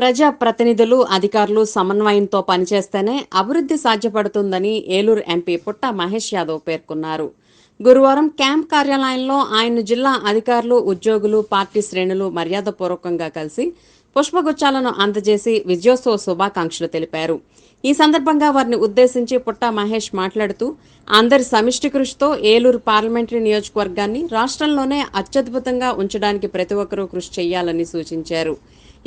ప్రజా ప్రతినిధులు అధికారులు సమన్వయంతో పనిచేస్తేనే అభివృద్ధి సాధ్యపడుతుందని ఏలూరు ఎంపీ పుట్ట మహేష్ యాదవ్ పేర్కొన్నారు. గురువారం క్యాంప్ కార్యాలయంలో ఆయన జిల్లా అధికారులు ఉద్యోగులు పార్టీ శ్రేణులు మర్యాదపూర్వకంగా కలిసి పుష్పగుచ్చాలను అందజేసి విజయోత్సవ శుభాకాంక్షలు తెలిపారు. ఈ సందర్భంగా వారిని ఉద్దేశించి పుట్ట మహేష్ మాట్లాడుతూ అందరి సమిష్టి కృషితో ఏలూరు పార్లమెంటరీ నియోజకవర్గాన్ని రాష్ట్రంలోనే అత్యద్భుతంగా ఉంచడానికి ప్రతి ఒక్కరూ కృషి చేయాలని సూచించారు.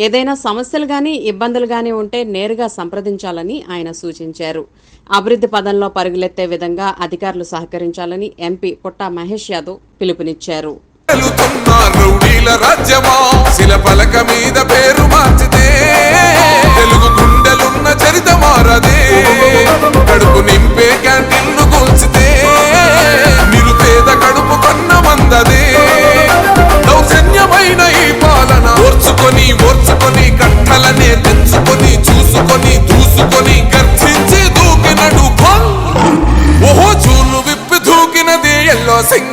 ఏదైనా సమస్యలు కానీ ఇబ్బందులు గాని ఉంటే నేరుగా సంప్రదించాలని ఆయన సూచించారు. అభివృద్ధి పదంలో పరుగులెత్తే విధంగా అధికారులు సహకరించాలని ఎంపీ పుట్ట మహేష్ యాదవ్ పిలుపునిచ్చారు. sing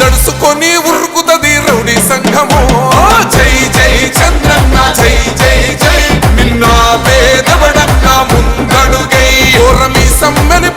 దడుసుకొని ఉరుకుతది రౌడి సంఘము? జై జై చంద్రన్న జై జై జై. నిన్న పేదవడన్న ముందడుగై ఓరమి సమ్మెని